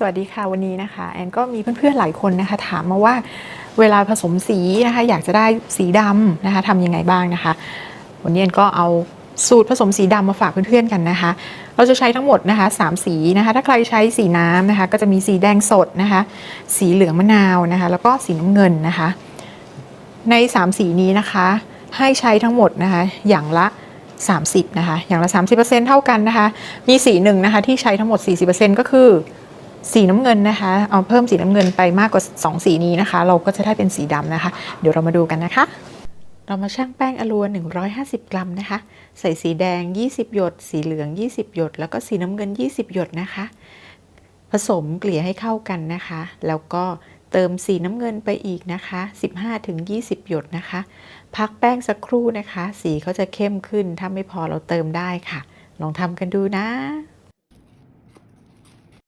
สวัสดีค่ะวันนี้นะคะแอนก็มีเพื่อนๆหลายคนนะคะถามมาว่าเวลาผสมสีนะคะอยากจะได้สีดำนะคะทำยังไงบ้างนะคะ วันนี้แอนก็เอาสูตรผสมสีดำมาฝากเพื่อนๆกันนะคะ เราจะใช้ทั้งหมดนะคะสามสีนะคะถ้าใครใช้สีน้ำนะคะก็จะมีสีแดงสดนะคะสีเหลืองมะนาวนะคะแล้วก็สีน้ำเงินนะคะ ใน 3 สีนี้นะคะให้ใช้ทั้งหมดนะคะอย่างละ30นะคะอย่างละ 30%เท่ากันนะคะมีสีหนึ่งนะคะที่ใช้ทั้งหมด 40%ก็คือ สีน้ำเงินนะคะเอาเพิ่มสีน้ำเงินไปมากกว่า 2 สีนี้นะคะ เราก็จะได้เป็นสีดำนะคะ เดี๋ยวเรามาดูกันนะคะ เรามาชั่งแป้งอลัว 150 กรัมนะคะ ใส่สีแดง 20 หยด สีเหลือง 20 หยด แล้วก็สีน้ำเงิน 20 หยดนะคะ ผสมเกลี่ยให้เข้ากันนะคะ แล้วก็เติมสีน้ำเงินไปอีกนะคะ 15-20 หยดนะคะ พักแป้งสักครู่นะคะ สีเขาจะเข้มขึ้น ถ้าไม่พอเราเติมได้ค่ะ ลองทำกันดูนะ